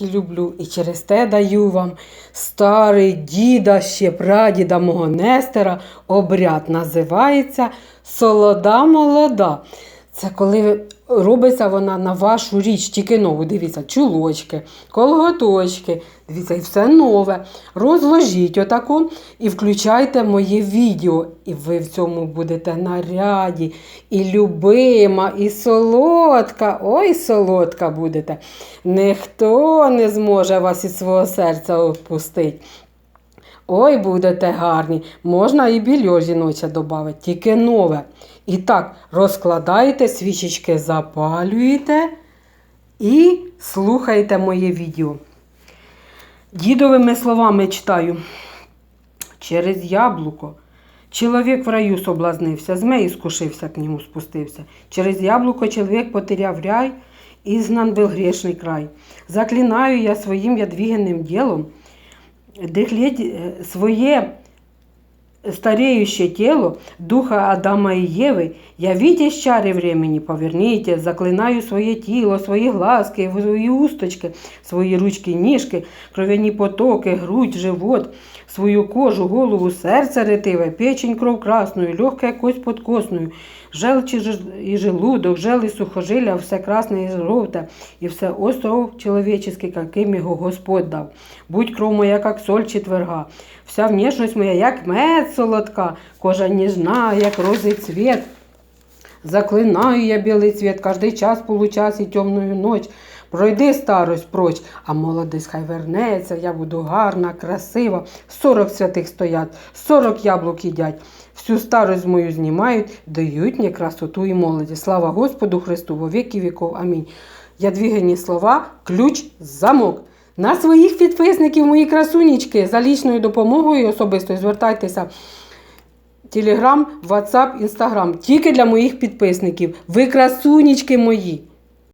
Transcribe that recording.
Люблю і через те даю вам старий діда, ще прадіда мого Нестера. Обряд називається Солода молода. Це коли робиться вона на вашу річ, тільки нову. Дивіться, чулочки, колготочки. Дивіться, і все нове. Розложіть отаку і включайте моє відео. І ви в цьому будете наряді. І любима, і солодка. Ой, солодка будете. Ніхто не зможе вас із свого серця відпустити. Ой, будете гарні. Можна і більо жіноче додати, тільки нове. І так, розкладаєте, свічечки запалюєте і слухайте моє відео. Дідовими словами читаю. Через яблуко чоловік в раю соблазнився, змей скушився к нему спустився. Через яблуко чоловік потеряв ряй, изгнан был грешный край. Заклинаю я своїм ядвигенным ділом, дихлеть е, своє стареющее тело духа Адама и Евы, явите с чары времени, поверните, заклинаю своє тіло, свої глазки, свої усточки, свої ручки, ніжки, кров'яні потоки, грудь, живот, свою кожу, голову, серце ретиве, печень кров красною, легке кость подкосною, желчі і желудок, жел і сухожилля, все красне і жовте, і все остров чоловічий, яким його Господь дав. Будь кров моя, як соль четверга, вся внешність моя, як мед солодка, кожа ніжна, як розий цвіт. Заклинаю я білий цвіт, кожний час получас і темную ноч. Пройди старость проч, а молодість хай вернеться, я буду гарна, красива. Сорок святих стоять, сорок яблук їдять. Всю старость мою знімають, дають мені красоту і молодість. Слава Господу Христу, во віки віков. Амінь. Ядвігані слова, ключ, замок. На своїх підписників, мої красунічки, за лічною допомогою особисто звертайтеся. Телеграм, Ватсап, Інстаграм. Тільки для моїх підписників. Ви красунічки мої.